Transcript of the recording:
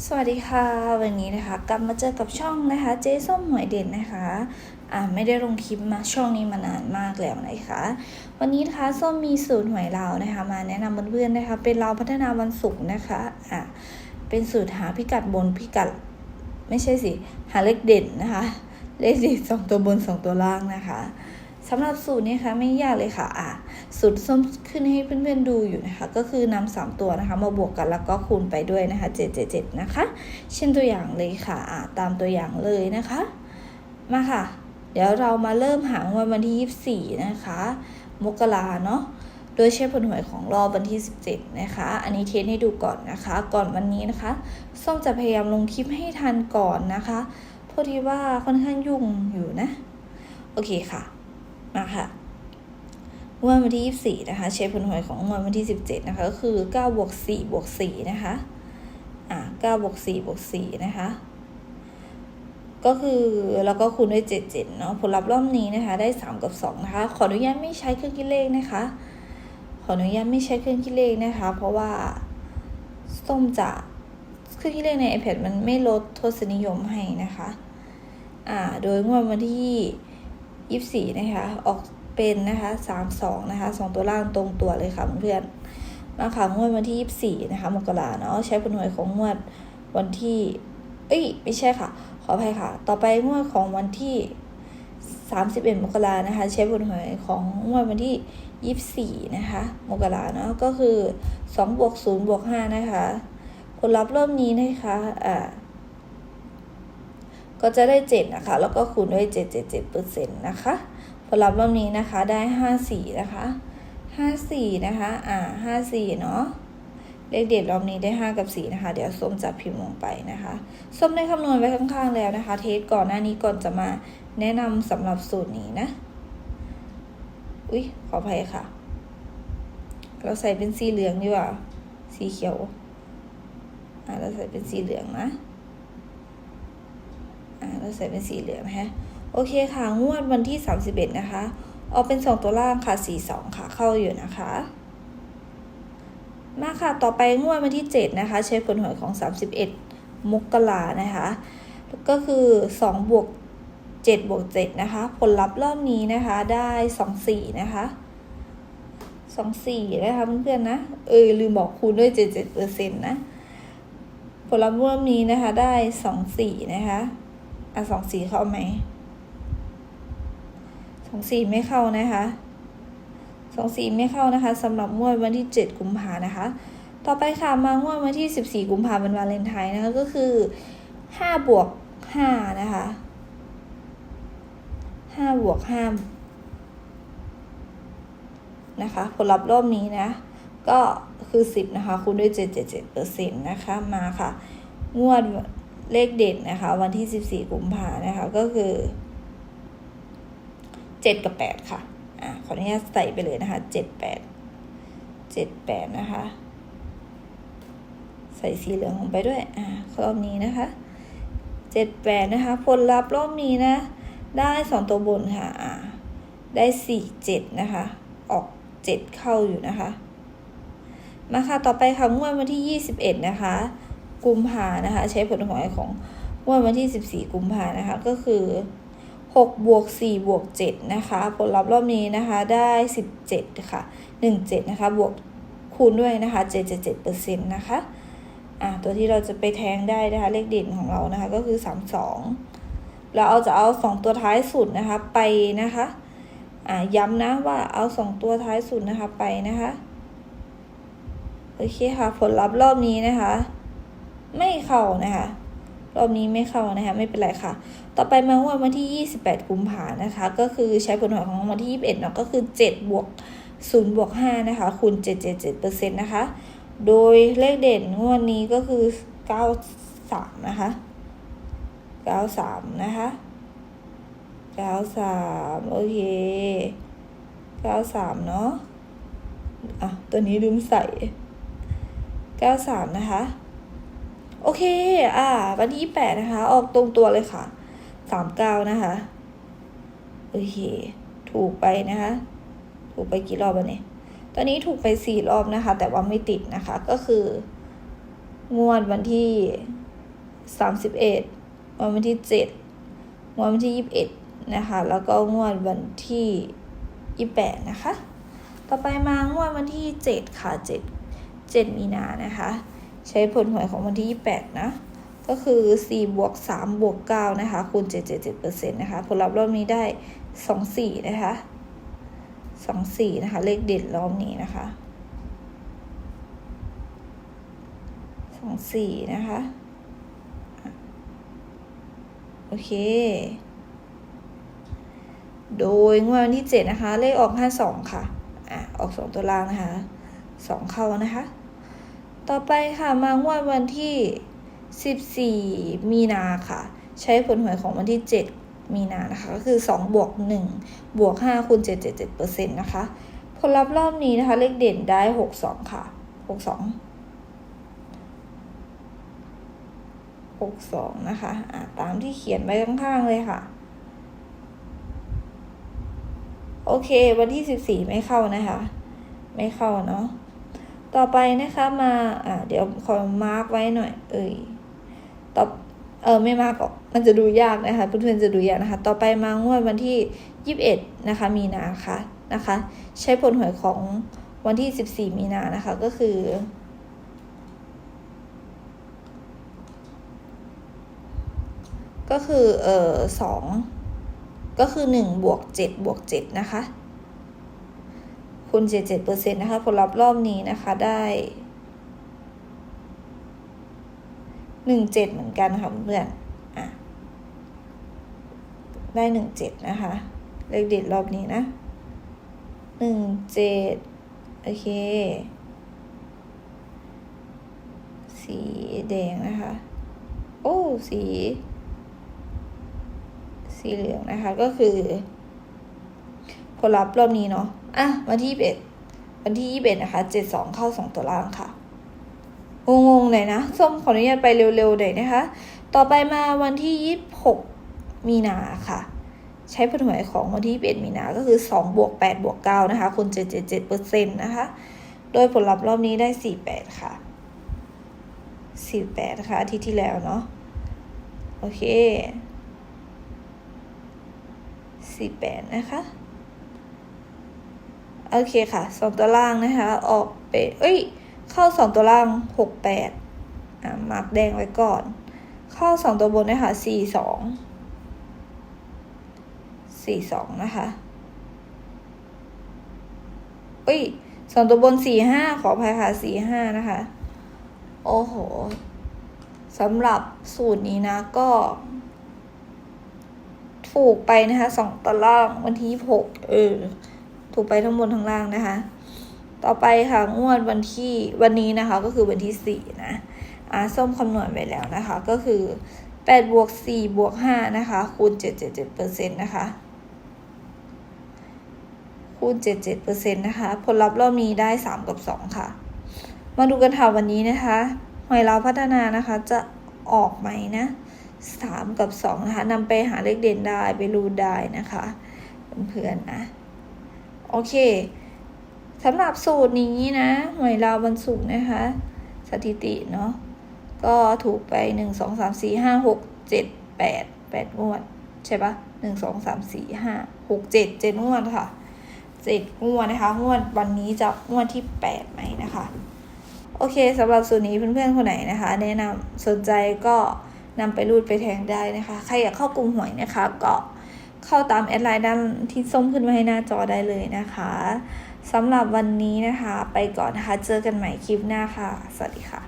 สวัสดีค่ะ วันนี้นะคะ กลับมาเจอกับช่องนะคะ เจ๊ส้มหวยเด่นนะคะอ่าไม่ได้ลงคลิปมาช่องนี้มานานมากแล้วนะคะวันนี้นะคะส้มมีสูตรหวยลานะคะ มาแนะนำเพื่อนๆนะคะ เป็นเราพัฒนาวันศุกร์นะคะอ่าเป็นสูตรหาพิกัดบนพิกัด ไม่ใช่สิหาเลขเด่นนะคะ เลขเด่นสองตัวบนสองตัวล่างนะคะ สำหรับสูตรนี้ค่ะไม่ยากเลยค่ะอะสูตรส้มขึ้นให้เพื่อนๆดูอยู่นะคะ ก็คือนำสามตัวนะคะ มาบวกกันแล้วก็คูณไปด้วยนะคะเจ็ดเจ็ดเจ็ดนะคะ เช่นตัวอย่างเลยค่ะอะตามตัวอย่างเลยนะคะ มาค่ะ เดี๋ยวเรามาเริ่มหางวันวันที่24นะคะ มกราเนาะโดยใช้ผลหวยของรอบวันที่ 17 นะคะ อันนี้เทสให้ดูก่อนนะคะ ก่อนวันนี้นะคะ ส้มจะพยายามลงคลิปให้ทันก่อนนะคะ โทษทีว่าค่อนข้างยุ่งอยู่นะ โอเคค่ะ มาค่ะงวดวันที่ 24 นะคะใช้ผลหวยของงวดวันที่ 17 นะคะ ก็คือ9บวก4บวก4นะคะ อ่า9บวก4บวก4นะคะ ก็คือแล้วก็คูณด้วย 7 7 เนาะผลลัพธ์รอบนี้นะคะ ได้ 3 กับ 2 นะคะ ขออนุญาตไม่ใช้เครื่องคิดเลขนะคะ ขออนุญาตไม่ใช้เครื่องคิดเลขนะคะ เพราะว่าส้มจะเครื่องคิดเลขใน iPad มันไม่ลดทศนิยมให้นะคะ อ่า โดยงวดวันที่ 24 นะคะ ออกเป็นนะคะ 32 นะคะ 2 ตัวล่างตรงตัวเลยค่ะเพื่อนมาค่ะงวดวันที่ 24 นะคะมกราเนาะใช้ผลหน่วยของงวดวันที่ เอ้ย ไม่ใช่ค่ะ ขออภัยค่ะ ต่อไปงวดของวันที่ 31 มกรานะคะ ใช้ผลหน่วยของงวดวันที่ 24 นะคะมกราเนาะก็คือ2บวก0บวก5นะคะผลลัพธ์รอบนี้นะคะอ่า ก็จะได้ 7 นะคะ แล้วก็คูณด้วย 777%นะคะผลลัพธ์รอบนี้นะคะได้ 54 นะคะ 54 นะคะ อ่า 54 เนาะเลขเด็ดรอบนี้ได้ 5 กับ 4 นะคะ เดี๋ยวส้มจะพิมพ์ลงไปนะคะส้มได้คำนวณไว้ข้างๆแล้วนะคะ เทสก่อนหน้านี้ก่อนจะมาแนะนำสำหรับสูตรนี้นะ อุ๊ย ขออภัยค่ะ เราใส่เป็นสีเหลืองดีกว่า สีเขียว อ่า เราใส่เป็นสีเหลืองนะ อ่าเราใส่เป็นสีเหลืองฮะโอเคค่ะ งวดวันที่ 31 นะคะ ออกเป็น 2 ตัวล่างค่ะ 42 ค่ะ เข้าอยู่นะคะ มาค่ะ ต่อไปงวดวันที่ 7 นะคะ ใช้ผลหวยของ 31 มกรานะคะ ก็คือ 2 บวก 7 บวก 7 นะคะ ผลลัพธ์รอบนี้นะคะ ได้ 24 นะคะ24นะคะเพื่อนๆนะ เออลืมบอกคูณด้วย77เปอร์เซ็นต์นะ ผลลัพธ์รอบนี้นะคะได้24นะคะ อะ24เข้าไหม24ไม่เข้านะคะ24ไม่เข้านะคะสำหรับงวดวันที่ 7 กุมภานะคะ ต่อไปค่ะมางวดวันที่ 14 กุมภาเป็นวาเลนไทน์นะคะก็คือ 5 บวก 5 นะคะ 5 บวก 5 นะคะ ผลลัพธ์รอบนี้นะ ก็คือ 10 นะคะ คูณด้วย 777เปอร์เซ็นต์นะคะ มาค่ะ งวด เลขเด่นนะคะ วันที่ 14 กุมภานะคะ ก็คือ 7 กับ 8 ค่ะ อ่าขออนุญาตใส่ไปเลยนะคะ 7 8 7 8 นะคะ ใส่สีเหลืองลงไปด้วย อ่ารอบนี้นะคะ 7 8 นะคะ ผลลัพธ์รอบนี้นะ ได้ 2 ตัวบนค่ะ อ่าได้ 4 7 นะคะ ออก 7 เข้าอยู่นะคะ มาค่ะ ต่อไปค่ะงวดวันที่ 21 นะคะ กุมภานะคะ ใช้ผลหวยของงวดวันที่ 14 กุมภานะคะ ก็คือ 6 บวก 4 บวก 7 นะคะ ผลลัพธ์รอบนี้นะคะได้ 17 ค่ะ 17 นะคะ บวกคูณด้วยนะคะ 777เปอร์เซ็นต์นะคะ อ่า ตัวที่เราจะไปแทงได้นะคะ เลขเด่นของเรานะคะ ก็คือ 32 เราเอาจะเอา 2 ตัวท้ายสุดนะคะ ไปนะคะ อ่า ย้ำนะว่าเอา 2 ตัวท้ายสุดนะคะ ไปนะคะ โอเคค่ะ ผลลัพธ์รอบนี้นะคะ ไม่เข้านะคะรอบนี้ไม่เข้านะคะไม่เป็นไรค่ะ ต่อไปมาวันที่ 28 กุมภานะคะ ก็คือใช้ผลหวยของวันที่ 21เนาะก็คือ7บวก0บวก5นะคะคูณ777%นะคะ โดยเลขเด่นงวดนี้ก็คือ 93 นะคะ 93 นะคะ 93 โอเค 93 เนาะอะ ตัวนี้ลืมใส่ 93 นะคะ โอเค อ่า วันที่แปดนะคะ ออกตรงตัวเลยค่ะสามเก้านะคะ โอเค ถูกไปนะคะ ถูกไปกี่รอบแล้วเนี่ย ตอนนี้ถูกไปสี่รอบนะคะ แต่ว่าไม่ติดนะคะ ก็คืองวดวันที่สามสิบเอ็ดงวดวันที่เจ็ดงวดวันที่ยี่สิบเอ็ดนะคะ แล้วก็งวดวันที่ยี่สิบแปดนะคะ ต่อไปมางวดวันที่เจ็ดค่ะเจ็ดเจ็ดมีนานะคะ ใช้ผลหวยของวันที่ยี่สิบแปดนะ ก็คือสี่บวกสามบวกเก้านะคะ คูณเจ็ดเจ็ดเจ็ดเปอร์เซ็นะคะ ผลลัพธ์รอบนี้ได้สองสี่นะคะสองสี่นะคะ เลขเด่นรอบนี้นะคะสองสี่นะคะ โอเค โดยงวดวันที่เจ็ดนะคะ เลขออกห้าสองค่ะ อะ ออกสองตัวล่างนะคะสองเข้านะคะ ต่อไปค่ะมางวดวันที่สิบสี่มีนาค่ะ ใช้ผลหวยของวันที่เจ็ดมีนานะคะ ก็คือสองบวกหนึ่งบวกห้าคูณเจ็ดเจ็ดเจ็ดเปอร์เซ็นต์นะคะ ผลลัพธ์รอบนี้นะคะ เลขเด่นได้หกสองค่ะหกสองหกสองนะคะอ่าตามที่เขียนไว้ข้างๆเลยค่ะ โอเค วันที่สิบสี่ไม่เข้านะคะ ไม่เข้าเนาะ ต่อไปนะคะมาอ่าเดี๋ยวขอมาร์กไว้หน่อย เอ่ยต่อเออไม่มาร์กออกมันจะดูยากนะคะเพื่อนๆจะดูยากนะคะ ต่อไปมางวดวันที่ยี่สิบเอ็ดนะคะ มีนาค่ะนะคะ ใช้ผลหวยของวันที่สิบสี่มีนานะคะ ก็คือ ก็คือเออสองก็คือหนึ่งบวกเจ็ดบวกเจ็ดนะคะ คูณเจ็ดเจ็ดเปอร์เซ็นต์นะคะ ผลลัพธ์รอบนี้นะคะ ได้หนึ่งเจ็ดเหมือนกันค่ะเพื่อนอะ ได้หนึ่งเจ็ดนะคะ เลขเด็ดรอบนี้นะหนึ่งเจ็ดโอเค สีแดงนะคะ โอ้ สี สีเหลืองนะคะ ก็คือ ผลลัพธ์รอบนี้เนาะ อะวันที่เอ็ดวันที่ยี่สิบนะคะเจ็ดสองเข้าสองตัวล่างค่ะงงๆหน่อยนะส้มขออนุญาตไปเร็วๆหน่อยนะคะ ต่อไปมาวันที่ยี่สิบหกมีนาค่ะ ใช้ผลหวยของวันที่เอ็ดมีนาก็คือสองบวกแปดบวกเก้านะคะคูณเจ็ดเจ็ดเจ็ดเปอร์เซ็นต์นะคะ โดยผลลัพธ์รอบนี้ได้สี่แปดค่ะสี่แปดค่ะอาทิตย์ที่แล้วเนาะโอเคสี่แปดนะคะ โอเคค่ะสองตัวล่างนะคะ ออกเป็นเอ้ย เข้าสองตัวล่างหกแปดอ่ามาร์กแดงไว้ก่อน เข้าสองตัวบนนะคะสี่สองสี่สองนะคะเอ้ยสองตัวบนสี่ห้าขออภัยค่ะสี่ห้านะคะ โอ้โหสำหรับสูตรนี้นะก็ ถูกไปนะคะสองตารางวันที่หกเออ ถูกไปทั้งบนทั้งล่างนะคะ ต่อไปค่ะงวดวันที่วันนี้นะคะก็คือวันที่สี่นะอ่าส้มคำนวณไว้แล้วนะคะ ก็คือแปดบวกสี่บวกห้านะคะคูณเจ็ดเจ็ดเจ็ดเปอร์เซ็นต์นะคะคูณเจ็ดเจ็ดเปอร์เซ็นต์นะคะ ผลลัพธ์รอบนี้ได้สามกับสองค่ะ มาดูกันค่ะวันนี้นะคะหอยเราพัฒนานะคะจะออกไหมนะสามกับสองนะคะนำไปหาเลขเด่นได้ไปรูดได้นะคะเพื่อนๆนะ โอเคสำหรับสูตรนี้นะ หวยเราววันศุกร์นะคะ สถิติเนาะก็ถูกไปหนึ่งสองสามสี่ห้าหกเจ็ดแปดแปดงวด ใช่ปะหนึ่งสองสามสี่ห้าหกเจ็ดเจ็ดงวดค่ะเจ็ดงวดนะคะงวดวันนี้จะงวดที่แปดไหมนะคะ โอเคสำหรับสูตรนี้เพื่อนๆคนไหนนะคะ แนะนำสนใจก็นำไปรูดไปแทงได้นะคะ ใครอยากเข้ากลุ่มหวยนะคะก็ เข้าตามแอดไลน์ด้านที่ส้มขึ้นมาให้หน้าจอได้เลยนะคะสำหรับวันนี้นะคะ ไปก่อนนะคะ เจอกันใหม่คลิปหน้าค่ะ สวัสดีค่ะ